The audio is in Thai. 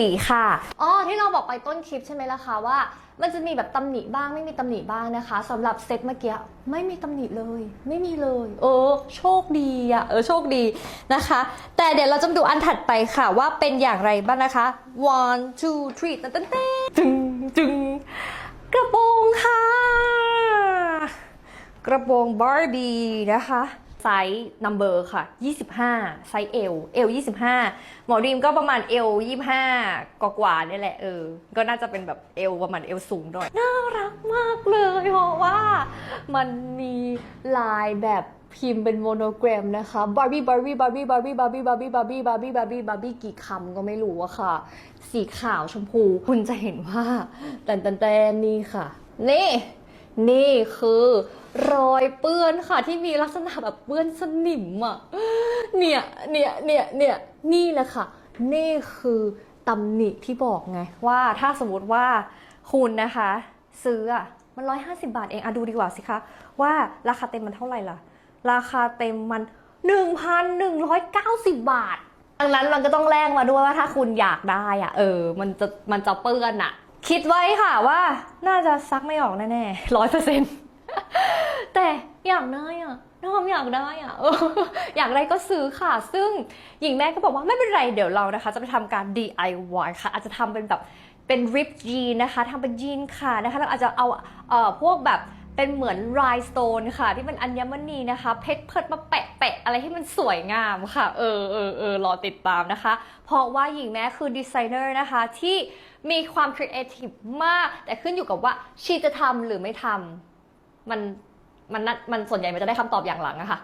4 ค่ะ อ๋อที่เราบอกไปต้นคลิปใช่ไหมล่ะคะว่า มันจะมีแบบตำหนิบ้างไม่มีตำหนิบ้างนะคะสำหรับเซตเมื่อกี้ไม่มีตำหนิเลย ไม่มีเลย เออ โชคดีอะเออโชคดีนะคะ แต่เดี๋ยวเราจะดูอันถัดไปค่ะว่าเป็นอย่างไรบ้างนะคะ one two three ตั้งตั้งตึงตึงกระโปรงค่ะ กระโปรงบาร์บี้นะคะ ไซส์นัมเบอร์ค่ะ 25 ไซส์เอลเอล25 หมอดีมก็ประมาณเอล25 กว่าๆเนี่แหละเออ ก็น่าจะเป็นแบบเอลประมาณเอลสูงหน่อย น่ารักมากเลยเพราะว่ามันมีลายแบบพิมพ์เป็นโมโนแกรมนะคะบาร์บี้บาร์บี้บาร์บี้บาร์บี้บาร์บี้บาร์บี้บาร์บี้บาร์บี้บาร์บี้บาร์บี้กี่คำก็ไม่รู้อะค่ะ สีขาวชมพู คุณจะเห็นว่าแตนแตนแตนนี่ค่ะ นี่ นี่คือรอยเปื้อนค่ะที่มีลักษณะแบบเปื้อนสนิมอะเนี่ยเนี่ยเนี่ยเนี่ยนี่แหละค่ะ นี่คือตำหนิที่บอกไงว่าถ้าสมมติว่าคุณนะคะ ซื้ออะมันร้อยห้าสิบาทเองอะดูดีกว่าสิคะ ว่าราคาเต็มมันเท่าไหร่ล่ะ ราคาเต็มมัน1,190บบาทดังนั้นมันก็ต้องแลกมาด้วยว่าถ้าคุณอยากได้อะเออ มันจะมันจะเปื้อนอะ คิดไว้ค่ะว่าน่าจะซักไม่ออกแน่ๆร้อยเปอร์เซ็นต์แต่อยากได้อะน้องอยากได้อะอยากได้ก็ซื้อค่ะ ซึ่งหญิงแม่ก็บอกว่าไม่เป็นไรเดี๋ยวเรานะคะ จะไปทำการ DIY ค่ะ อาจจะทำเป็นแบบเป็นริปจีนนะคะทำเป็นยีนค่ะนะคะแล้วอาจจะเอาเอ่อพวกแบบ เป็นเหมือน rhinestone ค่ะ ที่มันอัญมณีนะคะ เพชรเพิดมาแปะแปะอะไรที่มันสวยงามค่ะ เออเออเออรอติดตามนะคะ เพราะว่าหญิงแม้คือดีไซเนอร์นะคะที่มีความครีเอทีฟมาก แต่ขึ้นอยู่กับว่าชีจะทำหรือไม่ทำมันมันน่ะมันส่วนใหญ่มันจะได้คำตอบอย่างหลังอะค่ะ